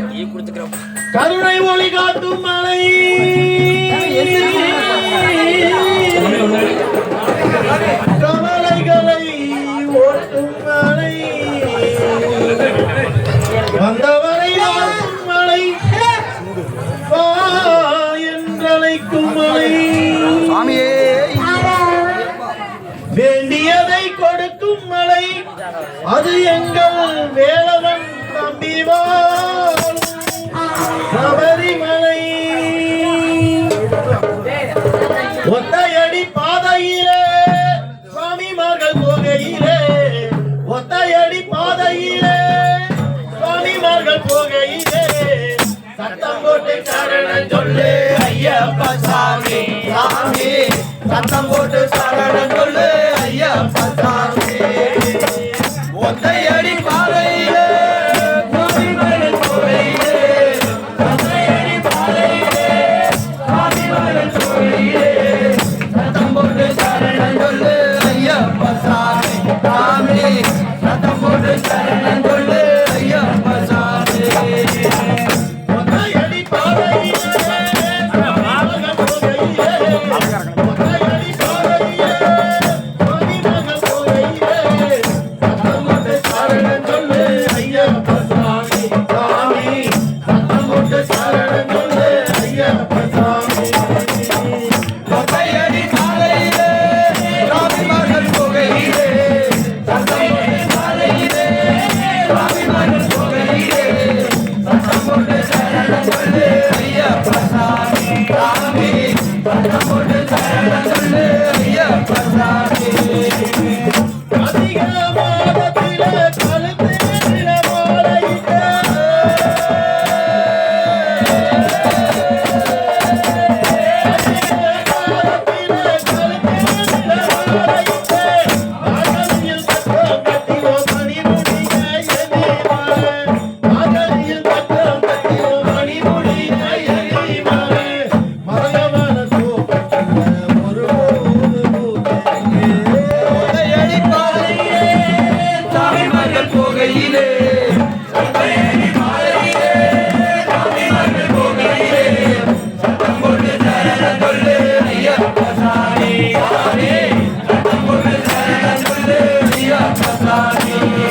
Tea குடுத்துக்கிறோம் கருணை ஒளி காட்டும் மலை. கவலைகளை ஓட்டும் மலை. வந்தவரை மலை. என்றழைக்கும் மலை. சுவாமியே. வேண்டியதை கொடுக்கும் மலை. அது எங்கள் வேலவன் தம்பி ஒத்தையடி பாதையிலே சுவாமிமார்கள் போகையிலே ஒத்தையடி பாதையிலே சுவாமிமார்கள் போகையிலே சத்தம் போட்டு காரணம் சொல்லு ஐயப்ப Sani.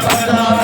Bye.